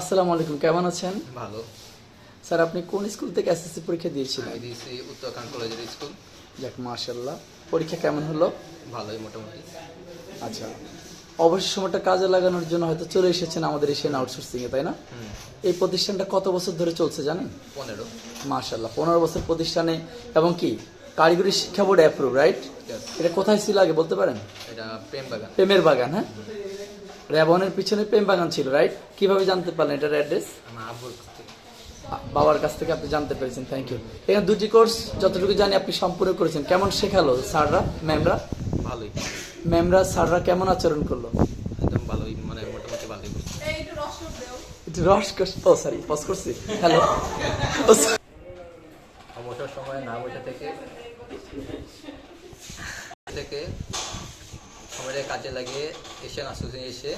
আসসালামু আলাইকুম কেমন আছেন? ভালো। স্যার আপনি কোন স্কুল থেকে এসএসসি পরীক্ষা দিয়েছিলেন? আমি দিয়েছি উত্তরাখণ্ড কলেজের স্কুল। যাক মাশাল্লাহ পরীক্ষা কেমন হলো? ভালোই মোটামুটি। আচ্ছা অবসর সময়টা কাজে লাগানোর জন্য হয়তো চলে এসেছেন আমাদের এশিয়ান আউটসোর্সিং এ তাই না? এই প্রতিষ্ঠানটা কত বছর ধরে চলছে জানেন? পনেরো। মাশাল্লাহ পনেরো বছর প্রতিষ্ঠানে এবং কি কারিগরি শিক্ষা বোর্ড অ্যাপ্রুভ রাইট এটা কোথায় ছিল আগে বলতে পারেন? এটা প্রেম বাগান প্রেমের বাগান হ্যাঁ? রেবনের পিছনে প্রেম বাগান ছিল রাইট কীভাবে জানতে পারলেন এটার অ্যাড্রেস আমার আব্বুর কাছ থেকে। বাবার কাছ থেকে আপনি জানতে পেরেছেন থ্যাংক ইউ এখানে দুটি কোর্স যতটুকু জানি আপনি সম্পূর্ণ করেছেন। কেমন শেখালো স্যাররা ম্যামরা ভালোই। ম্যামরা স্যাররা কেমন আচরণ করল? একদম ভালোই মানে মোটামুটি ভালোই রস কর- ও সরি পজ করছি। হ্যালো অবসর সময় না বসে থেকে থেকে কাজে লাগিয়ে এশিয়ান অ্যাসোসিয়েশন এসে।